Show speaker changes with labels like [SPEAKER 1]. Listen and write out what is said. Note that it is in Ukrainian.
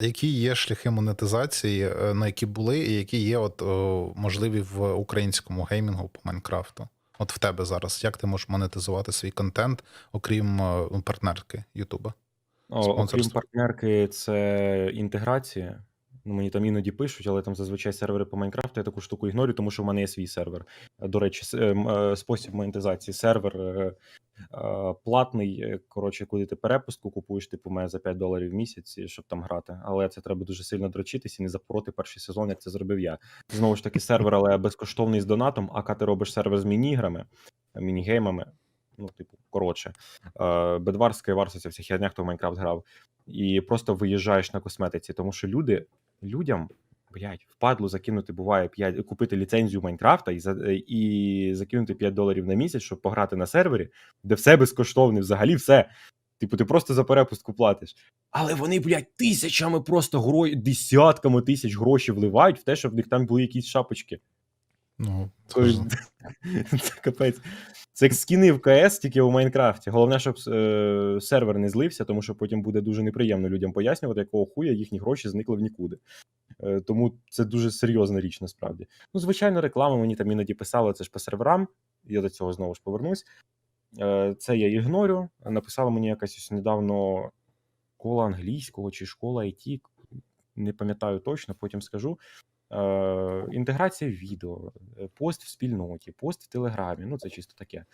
[SPEAKER 1] Які є шляхи монетизації, е, на які були, і які є от о, можливі в українському геймінгу по Майнкрафту? От в тебе зараз. Як ти можеш монетизувати свій контент, окрім е, ну, партнерки Ютуба?
[SPEAKER 2] Окрім партнерки, це інтеграція. Ну, мені там іноді пишуть, але там зазвичай сервери по Майнкрафту. Я таку штуку ігнорю, тому що в мене є свій сервер. Е, До речі, ем, е, спосіб монетизації. Сервер е, платний, коротше, куди ти перепустку купуєш, типу, мене за 5 доларів в місяць, щоб там грати. Але це треба дуже сильно дрочитись і не запороти перший сезон, як це зробив я. Знову ж таки, сервер, але безкоштовний з донатом, а ти робиш сервер з міні-іграми, міні-геймами, ну, типу, коротше. Е, Бедварська і Варса, ця вся херня, хто в Майнкрафт грав. І просто виїжджаєш на косметиці, тому що люди, людям, блядь, впадло закинути буває 5, купити ліцензію Майнкрафта і, і закинути 5 доларів на місяць, щоб пограти на сервері, де все безкоштовне, взагалі все. Типу, ти просто за перепустку платиш. Але вони, блядь, тисячами просто гро... десятками тисяч грошей вливають в те, щоб в них там були якісь шапочки.
[SPEAKER 1] Ну, це ж-
[SPEAKER 2] Це капець. Це як скіни в КС, тільки у Майнкрафті. Головне, щоб е, сервер не злився, тому що потім буде дуже неприємно людям пояснювати, якого хуя їхні гроші зникли в нікуди. Е, тому це дуже серйозна річ насправді. Ну, звичайно, реклама мені там іноді писали, це ж по серверам. Я до цього знову ж повернусь. Е, це я ігнорю. Написала мені якась ось недавно школа англійського чи школа IT, не пам'ятаю точно, потім скажу. Е, інтеграція відео, е, пост в спільноті, пост в Телеграмі. Ну, це чисто таке.